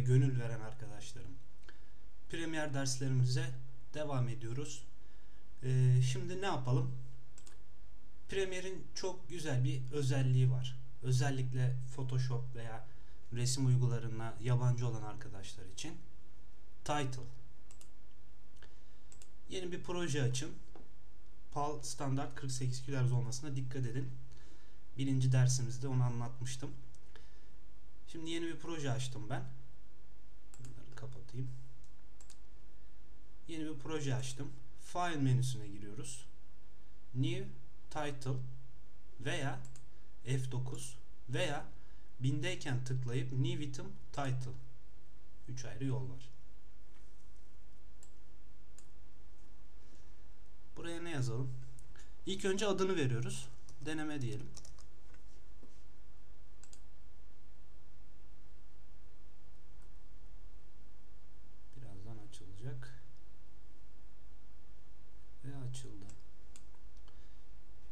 gönül veren arkadaşlarım. Premier derslerimize devam ediyoruz. Ee, şimdi ne yapalım? Premiere'in çok güzel bir özelliği var. Özellikle Photoshop veya resim uygularına yabancı olan arkadaşlar için. Title. Yeni bir proje açın. PAL standart 48 kHz olmasına dikkat edin. Birinci dersimizde onu anlatmıştım. Şimdi yeni bir proje açtım ben. Kapatayım. Yeni bir proje açtım. File menüsüne giriyoruz. New Title veya F9 veya bindeyken tıklayıp New Item Title. 3 ayrı yol var. Buraya ne yazalım? İlk önce adını veriyoruz. Deneme diyelim. Birazdan açılacak. Ve açıldı.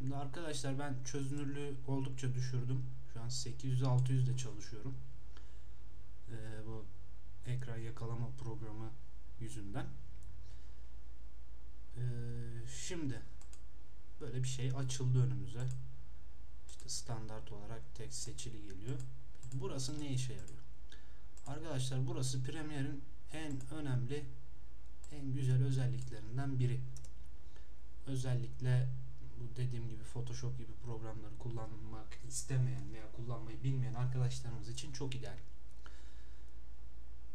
Şimdi arkadaşlar ben çözünürlüğü oldukça düşürdüm. Şu an 800-600 ile çalışıyorum. Ee, bu ekran yakalama programı yüzünden. Ee, şimdi böyle bir şey açıldı önümüze. İşte standart olarak tek seçili geliyor. Burası ne işe yarıyor? Arkadaşlar burası Premiere'in en önemli en güzel özelliklerinden biri. Özellikle bu dediğim gibi Photoshop gibi programları kullanmak istemeyen veya kullanmayı bilmeyen arkadaşlarımız için çok ideal.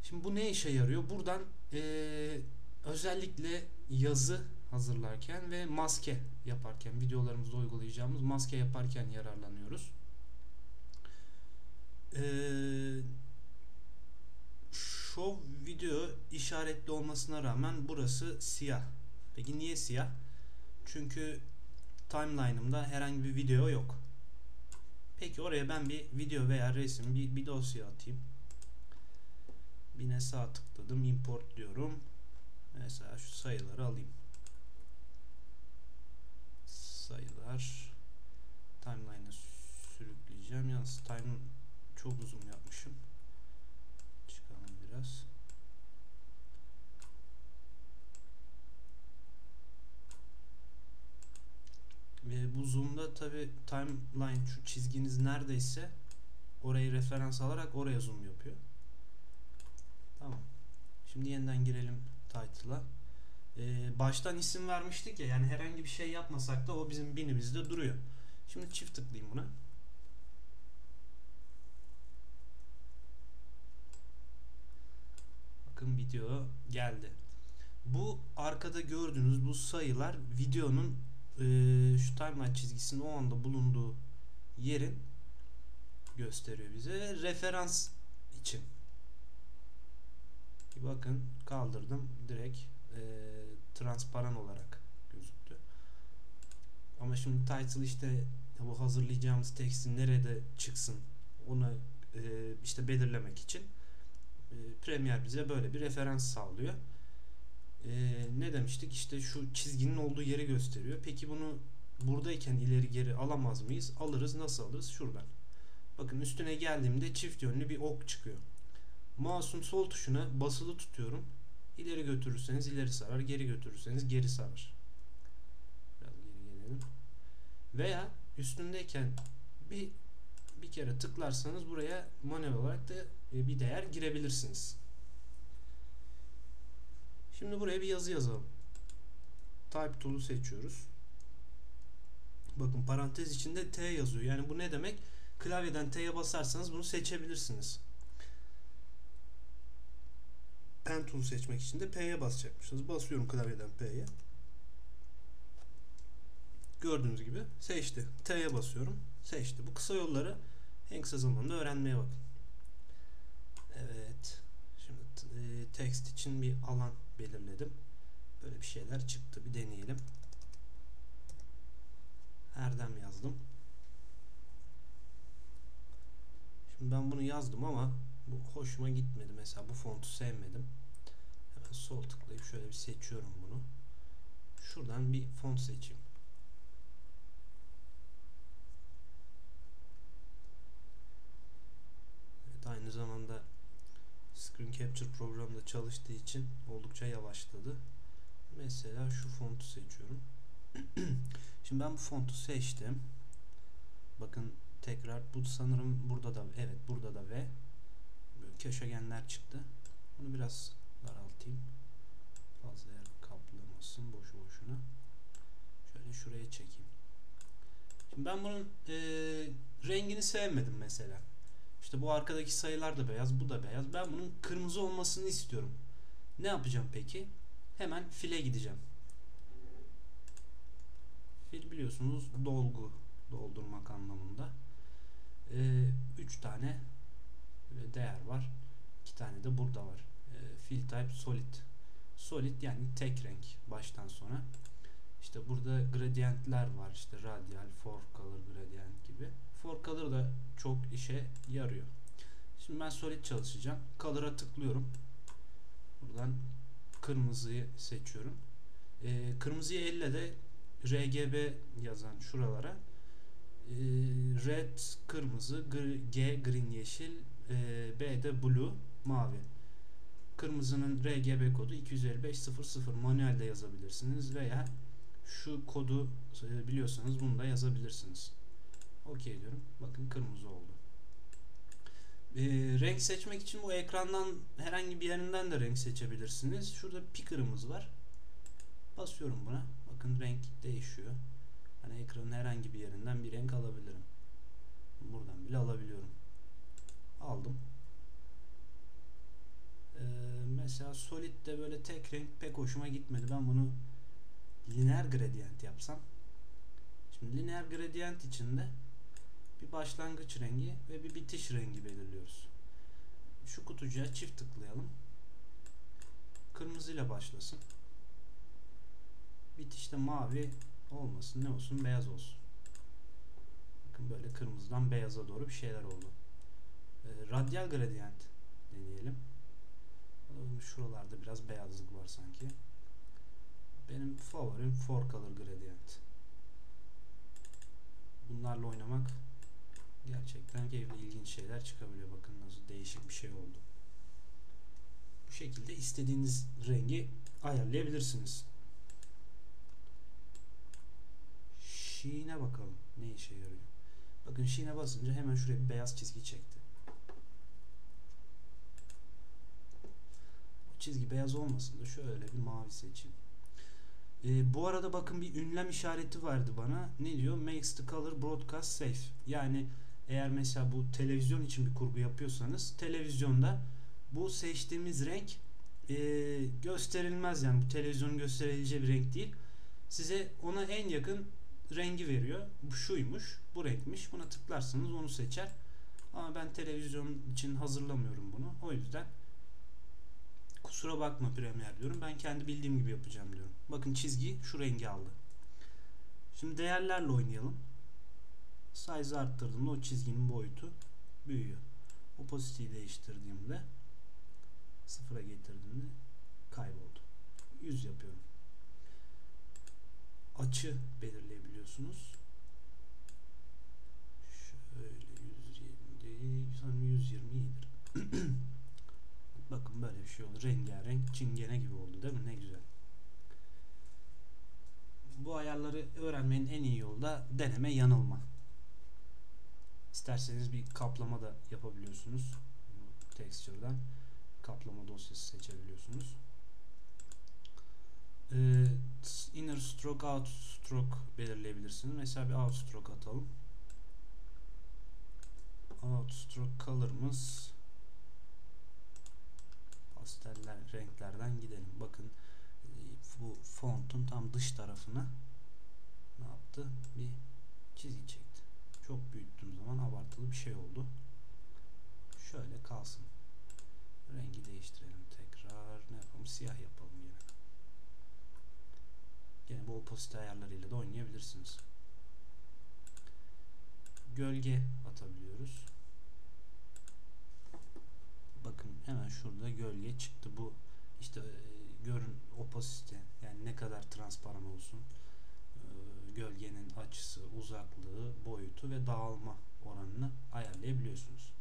Şimdi bu ne işe yarıyor? Buradan ee, özellikle yazı hazırlarken ve maske yaparken videolarımızda uygulayacağımız maske yaparken yararlanıyoruz. Ee, show video işaretli olmasına rağmen burası siyah. Peki niye siyah? Çünkü timeline'ımda herhangi bir video yok. Peki oraya ben bir video veya resim bir, bir dosya atayım. Yine sağ tıkladım import diyorum. Mesela şu sayıları alayım. Sayılar timeline'a sürükleyeceğim. Yalnız time çok uzun yapmışım. Çıkalım biraz. Ve bu zoom'da tabi timeline şu çizginiz neredeyse orayı referans alarak oraya zoom yapıyor. Tamam. Şimdi yeniden girelim title'a. Ee, baştan isim vermiştik ya yani herhangi bir şey yapmasak da o bizim binimizde duruyor. Şimdi çift tıklayayım buna. Bakın video geldi. Bu arkada gördüğünüz bu sayılar videonun e, şu timeline çizgisinin o anda bulunduğu yerin gösteriyor bize referans için. Bakın kaldırdım direkt e, transparan olarak gözüktü. Ama şimdi title işte bu hazırlayacağımız tekstin nerede çıksın onu e, işte belirlemek için e, Premiere bize böyle bir referans sağlıyor. E, ne demiştik? İşte şu çizginin olduğu yeri gösteriyor. Peki bunu buradayken ileri geri alamaz mıyız? Alırız. Nasıl alırız? Şuradan. Bakın üstüne geldiğimde çift yönlü bir ok çıkıyor. Mouse'un sol tuşuna basılı tutuyorum. İleri götürürseniz ileri sarar, geri götürürseniz geri sarar. Biraz geri gelelim. Veya üstündeyken bir bir kere tıklarsanız buraya manuel olarak da bir değer girebilirsiniz. Şimdi buraya bir yazı yazalım. Type tool'u seçiyoruz. Bakın parantez içinde T yazıyor. Yani bu ne demek? Klavyeden T'ye basarsanız bunu seçebilirsiniz. Pen tool seçmek için de P'ye basacakmışız. Basıyorum klavyeden P'ye. Gördüğünüz gibi seçti. T'ye basıyorum. Seçti. Bu kısa yolları en kısa zamanda öğrenmeye bakın. Evet. Şimdi e, text için bir alan belirledim. Böyle bir şeyler çıktı. Bir deneyelim. Erdem yazdım. Şimdi ben bunu yazdım ama bu hoşuma gitmedi. Mesela bu fontu sevmedim. Hemen sol tıklayıp şöyle bir seçiyorum bunu. Şuradan bir font seçeyim. Evet aynı zamanda Screen Capture programda çalıştığı için oldukça yavaşladı. Mesela şu fontu seçiyorum. Şimdi ben bu fontu seçtim. Bakın tekrar bu sanırım burada da evet burada da V böyle köşegenler çıktı. Bunu biraz daraltayım. Fazla yer kaplamasın boşu boşuna. Şöyle şuraya çekeyim. Şimdi ben bunun e, rengini sevmedim mesela. İşte bu arkadaki sayılar da beyaz, bu da beyaz. Ben bunun kırmızı olmasını istiyorum. Ne yapacağım peki? Hemen file gideceğim. Fil biliyorsunuz dolgu doldurmak anlamında. 3 ee, tane değer var. 2 tane de burada var. Ee, fill type solid. Solid yani tek renk baştan sona. İşte burada gradientler var. İşte radial, for color gradient gibi. For color da çok işe yarıyor. Şimdi ben solid çalışacağım. Color'a tıklıyorum. Buradan kırmızıyı seçiyorum. Ee, kırmızıyı elle de RGB yazan şuralara e, red kırmızı, G green yeşil, e, B de blue mavi. Kırmızının RGB kodu 25500 manuelde yazabilirsiniz veya şu kodu e, biliyorsanız bunu da yazabilirsiniz. OK diyorum. Bakın kırmızı oldu. E, renk seçmek için bu ekrandan herhangi bir yerinden de renk seçebilirsiniz. Şurada picker'ımız var. Basıyorum buna. Bakın renk değişiyor. Hani ekranın herhangi bir yerinden bir renk alabilirim. Buradan bile alabiliyorum. Aldım. Ee, mesela Solid'de böyle tek renk pek hoşuma gitmedi. Ben bunu lineer gradient yapsam. Şimdi lineer gradient içinde bir başlangıç rengi ve bir bitiş rengi belirliyoruz. Şu kutucuğa çift tıklayalım. Kırmızı ile başlasın. Bitişte mavi olmasın. Ne olsun? Beyaz olsun. Bakın böyle kırmızıdan beyaza doğru bir şeyler oldu. E, radyal gradient deneyelim. Şuralarda biraz beyazlık var sanki. Benim favorim four color gradient. Bunlarla oynamak gerçekten keyifli ilginç şeyler çıkabiliyor. Bakın nasıl değişik bir şey oldu. Bu şekilde istediğiniz rengi ayarlayabilirsiniz. Sheen'e bakalım. Ne işe yarıyor? Bakın Sheen'e basınca hemen şuraya bir beyaz çizgi çekti. O çizgi beyaz olmasın da şöyle bir mavi seçeyim. Ee, bu arada bakın bir ünlem işareti vardı bana. Ne diyor? Makes the color broadcast safe. Yani eğer mesela bu televizyon için bir kurgu yapıyorsanız televizyonda bu seçtiğimiz renk e, gösterilmez yani bu televizyonun gösterileceği bir renk değil. Size ona en yakın rengi veriyor. Bu şuymuş, bu renkmiş. Buna tıklarsınız onu seçer. Ama ben televizyon için hazırlamıyorum bunu. O yüzden kusura bakma Premiere diyorum. Ben kendi bildiğim gibi yapacağım diyorum. Bakın çizgi şu rengi aldı. Şimdi değerlerle oynayalım. Size arttırdığımda o çizginin boyutu büyüyor. Opacity'yi değiştirdiğimde sıfıra getirdiğimde kayboldu. 100 yapıyorum. Açı belirleyebiliyorsunuz. Şöyle 120 değil, 120 iyidir. Bakın böyle bir şey oldu. Rengarenk çingene gibi oldu değil mi? Ne güzel. Bu ayarları öğrenmenin en iyi yolu da deneme yanılma. İsterseniz bir kaplama da yapabiliyorsunuz. Texture'dan kaplama dosyası seçebiliyorsunuz. Ee, inner stroke, out stroke belirleyebilirsiniz. Mesela bir out stroke atalım. Out stroke color'ımız pasteller renklerden gidelim. Bakın bu fontun tam dış tarafına ne yaptı? Bir çizgi çekti. Çok büyüttüğüm zaman abartılı bir şey oldu. Şöyle kalsın. Rengi değiştirelim tekrar. Ne yapalım? Siyah yapalım yine. Yine bu opacity ayarlarıyla da oynayabilirsiniz. Gölge atabiliyoruz. Bakın hemen şurada gölge çıktı. Bu işte e, görün opacity yani ne kadar transparan olsun gölgenin açısı, uzaklığı, boyutu ve dağılma oranını ayarlayabiliyorsunuz.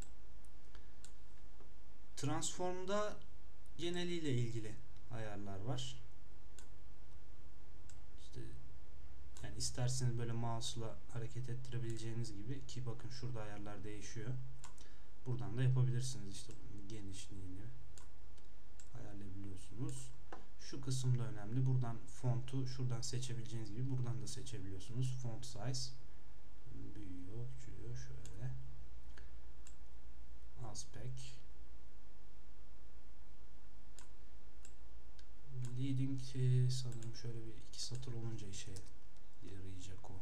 Transform'da geneliyle ilgili ayarlar var. İşte yani isterseniz böyle mouse'la hareket ettirebileceğiniz gibi ki bakın şurada ayarlar değişiyor. Buradan da yapabilirsiniz işte genişliğini ayarlayabiliyorsunuz. Şu kısım da önemli. Buradan fontu şuradan seçebileceğiniz gibi buradan da seçebiliyorsunuz. Font size büyüyor, küçülüyor şöyle. Aspect Leading e, sanırım şöyle bir iki satır olunca işe yarayacak o.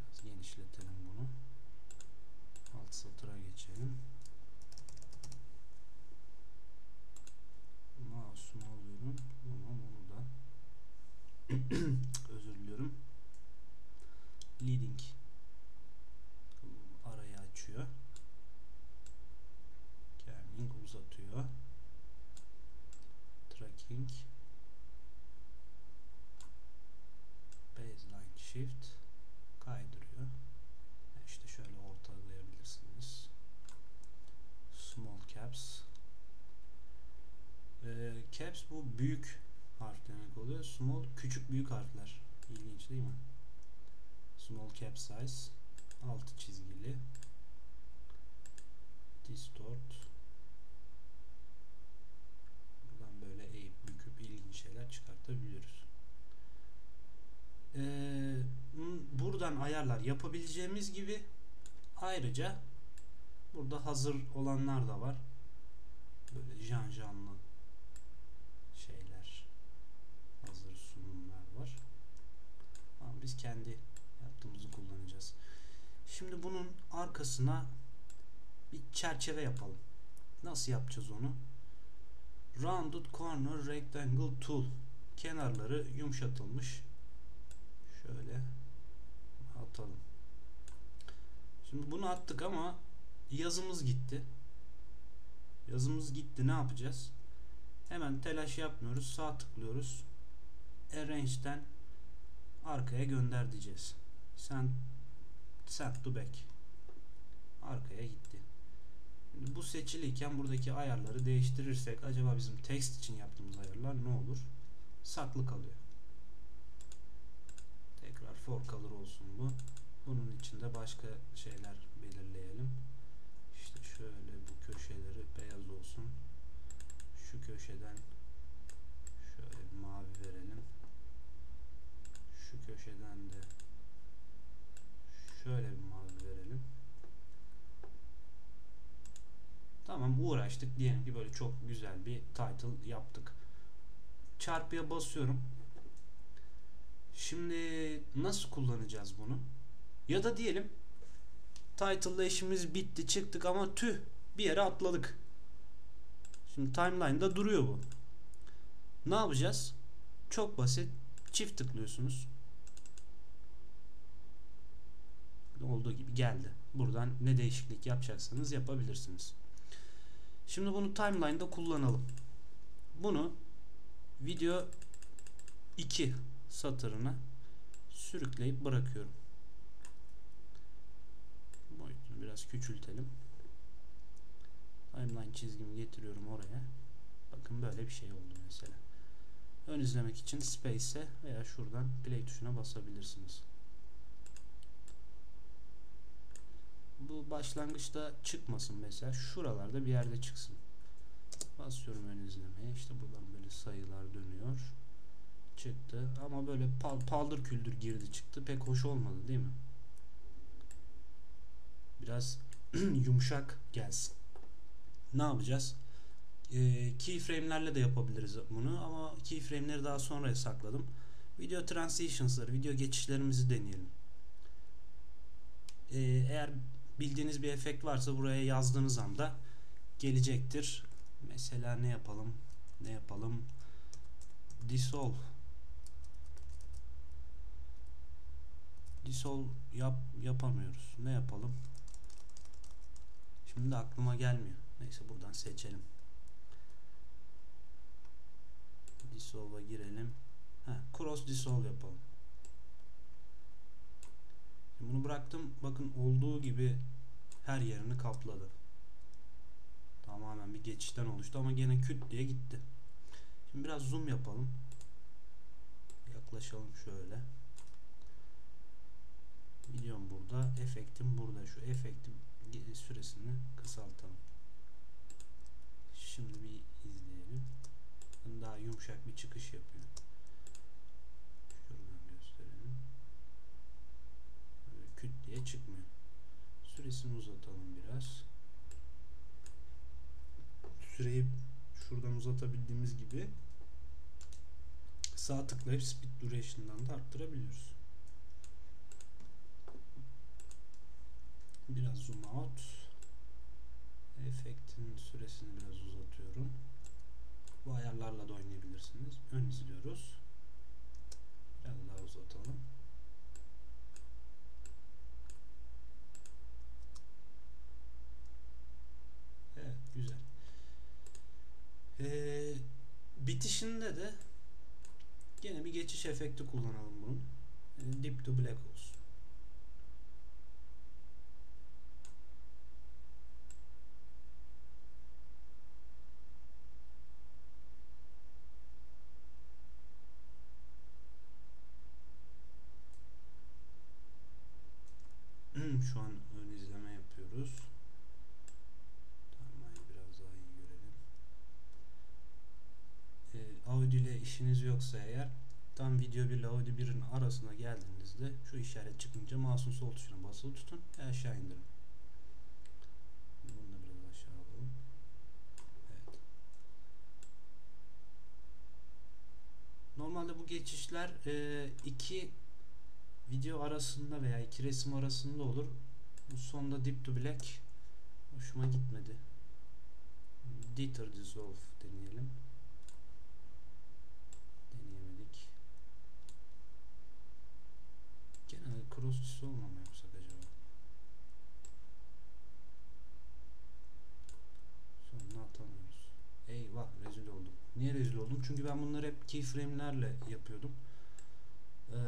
Biraz genişletelim bunu. Alt satıra geçelim. Mouse'umu alıyorum. Tamam onu da özür diliyorum. Leading arayı açıyor. Kerning uzatıyor. Tracking Baseline Shift kaydırıyor. İşte şöyle ortalayabilirsiniz. Small Caps ee, Caps bu büyük oluyor. Small küçük büyük harfler. İlginç değil mi? Small Cap Size altı çizgili Distort Buradan böyle eğip büküp ilginç şeyler çıkartabiliyoruz. Ee, buradan ayarlar yapabileceğimiz gibi ayrıca burada hazır olanlar da var. Böyle jan janlı şeyler hazır sunumlar var. Ama biz kendi yaptığımızı kullanacağız. Şimdi bunun arkasına bir çerçeve yapalım. Nasıl yapacağız onu? Rounded Corner Rectangle Tool kenarları yumuşatılmış. Şöyle atalım. Şimdi bunu attık ama yazımız gitti. Yazımız gitti. Ne yapacağız? Hemen telaş yapmıyoruz. Sağ tıklıyoruz. Arrange'den arkaya gönder diyeceğiz. Send, send to back. Arkaya gitti. Şimdi bu seçiliyken buradaki ayarları değiştirirsek acaba bizim text için yaptığımız ayarlar ne olur? Saklı kalıyor. Tekrar for color olsun bu. Bunun içinde başka şeyler belirleyelim. İşte şöyle bu köşeleri beyaz olsun. Şu köşeden şöyle bir mavi verelim. Şu köşeden de şöyle bir mavi verelim. Tamam uğraştık. Diyelim ki böyle çok güzel bir title yaptık. Çarpıya basıyorum. Şimdi nasıl kullanacağız bunu? Ya da diyelim title'la işimiz bitti çıktık ama tüh bir yere atladık. Şimdi timeline'da duruyor bu. Ne yapacağız? Çok basit. Çift tıklıyorsunuz. Olduğu gibi geldi. Buradan ne değişiklik yapacaksanız yapabilirsiniz. Şimdi bunu timeline'da kullanalım. Bunu video 2 satırına sürükleyip bırakıyorum. Boyutunu biraz küçültelim. Timeline çizgimi getiriyorum oraya. Bakın böyle bir şey oldu mesela. Ön izlemek için Space'e veya şuradan Play tuşuna basabilirsiniz. Bu başlangıçta çıkmasın mesela. Şuralarda bir yerde çıksın. Basıyorum ön izlemeye. İşte buradan böyle sayılar dönüyor. Çıktı. Ama böyle pal paldır küldür girdi çıktı. Pek hoş olmadı değil mi? Biraz yumuşak gelsin. Ne yapacağız? Ee, keyframe'lerle de yapabiliriz bunu ama keyframe'leri daha sonra sakladım. Video transitions'ları, video geçişlerimizi deneyelim. Ee, eğer bildiğiniz bir efekt varsa buraya yazdığınız anda gelecektir. Mesela ne yapalım? Ne yapalım? Dissolve. Dissolve yap yapamıyoruz. Ne yapalım? Şimdi aklıma gelmiyor. Neyse buradan seçelim. Dissolve'a girelim. Ha, cross dissolve yapalım. Bunu bıraktım. Bakın olduğu gibi her yerini kapladı. Tamamen geçişten oluştu ama gene küt diye gitti. Şimdi biraz zoom yapalım. Yaklaşalım şöyle. Videom burada, efektim burada. Şu efektin süresini kısaltalım. Şimdi bir izleyelim. Daha yumuşak bir çıkış yapıyor. Şuradan gösterelim. Böyle küt diye çıkmıyor. Süresini uzatalım biraz. Süreyi şuradan uzatabildiğimiz gibi sağ tıklayıp speed duration'dan da arttırabiliyoruz. Biraz zoom out. Efektin süresini biraz uzatıyorum. Bu ayarlarla da oynayabilirsiniz. Ön izliyoruz. Biraz daha uzatalım. Evet güzel. Ee, bitişinde de gene bir geçiş efekti kullanalım bunun. Ee, Deep to black olsun. Şu an ön izleme yapıyoruz. Tamam biraz daha iyi görelim. Ee, audio ile işiniz yoksa eğer tam video 1 ile audio 1'in arasına geldiğinizde şu işaret çıkınca mouse'un sol tuşuna basılı tutun ve aşağı indirin. Bunu da biraz aşağı alalım. Evet. Normalde bu geçişler e, iki video arasında veya iki resim arasında olur. Bu sonda Deep to Black hoşuma gitmedi. Dieter Dissolve deneyelim. Genel cross dissolve mu yapsak acaba? Sonuna atamıyoruz. Eyvah rezil oldum. Niye rezil oldum? Çünkü ben bunları hep keyframe'lerle yapıyordum. Eee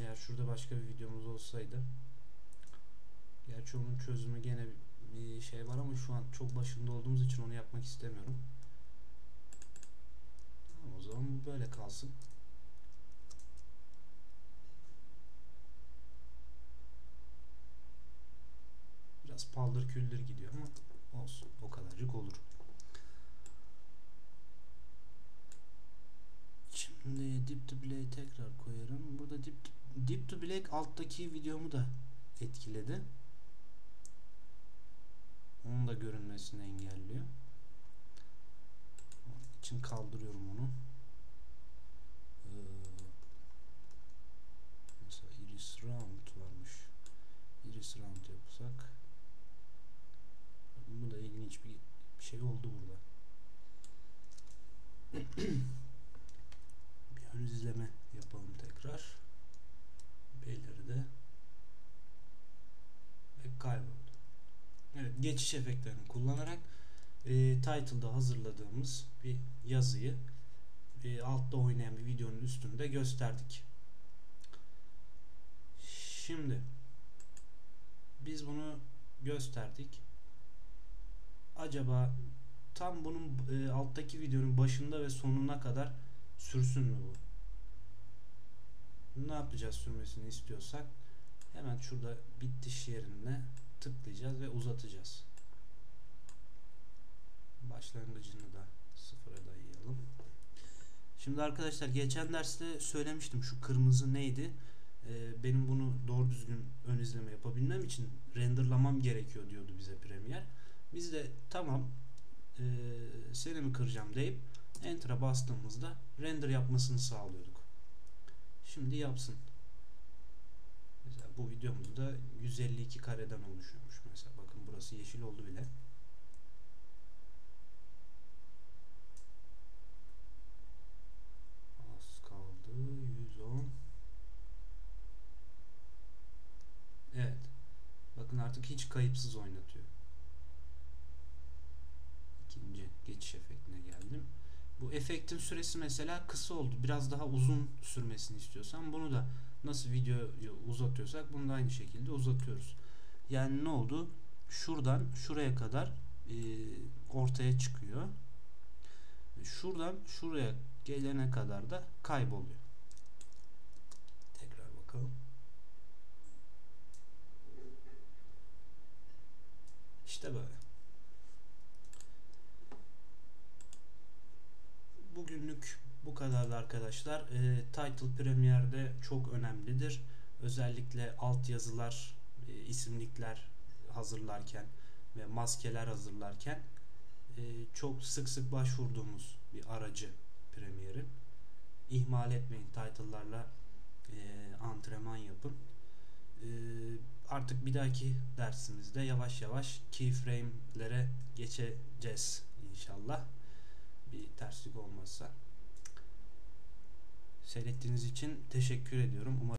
eğer şurada başka bir videomuz olsaydı Gerçi onun çözümü gene bir şey var ama şu an çok başında olduğumuz için onu yapmak istemiyorum. Tamam o zaman bu böyle kalsın. Biraz paldır küldür gidiyor ama olsun. O kadarcık olur. Şimdi Deep to Black'i tekrar koyarım. Burada Deep, Deep to Black alttaki videomu da etkiledi. Onun da görünmesini engelliyor. Onun için kaldırıyorum onu. Ee, mesela iris round varmış. Iris round yapsak. Bu da ilginç bir şey oldu burada. bir ön izleme yapalım tekrar. Beyleri de ve kayboldu. Evet, geçiş efektlerini kullanarak e, title'da hazırladığımız bir yazıyı e, altta oynayan bir videonun üstünde gösterdik. Şimdi biz bunu gösterdik. Acaba tam bunun e, alttaki videonun başında ve sonuna kadar sürsün mü bu? Ne yapacağız sürmesini istiyorsak hemen şurada bitiş yerine tıklayacağız ve uzatacağız. Başlangıcını da sıfıra dayayalım. Şimdi arkadaşlar geçen derste söylemiştim şu kırmızı neydi? Ee, benim bunu doğru düzgün ön izleme yapabilmem için renderlamam gerekiyor diyordu bize Premiere. Biz de tamam e, seni mi kıracağım deyip Enter'a bastığımızda render yapmasını sağlıyorduk. Şimdi yapsın. Mesela bu videomuzda 152 kareden oluşuyormuş. Mesela bakın burası yeşil oldu bile. Az kaldı. 110. Evet. Bakın artık hiç kayıpsız oynatıyor. Geçiş efektine geldim. Bu efektin süresi mesela kısa oldu. Biraz daha uzun sürmesini istiyorsan bunu da nasıl videoyu uzatıyorsak bunu da aynı şekilde uzatıyoruz. Yani ne oldu? Şuradan şuraya kadar e, ortaya çıkıyor. Şuradan şuraya gelene kadar da kayboluyor. Tekrar bakalım. İşte böyle. Bu kadardı arkadaşlar. E, Title Premiere'de çok önemlidir. Özellikle alt yazılar, e, isimlikler hazırlarken ve maskeler hazırlarken e, çok sık sık başvurduğumuz bir aracı Premiere'in. İhmal etmeyin title'larla e, antrenman yapın. E, artık bir dahaki dersimizde yavaş yavaş keyframe'lere geçeceğiz inşallah. Bir terslik olmazsa. Seyrettiğiniz için teşekkür ediyorum. Umarım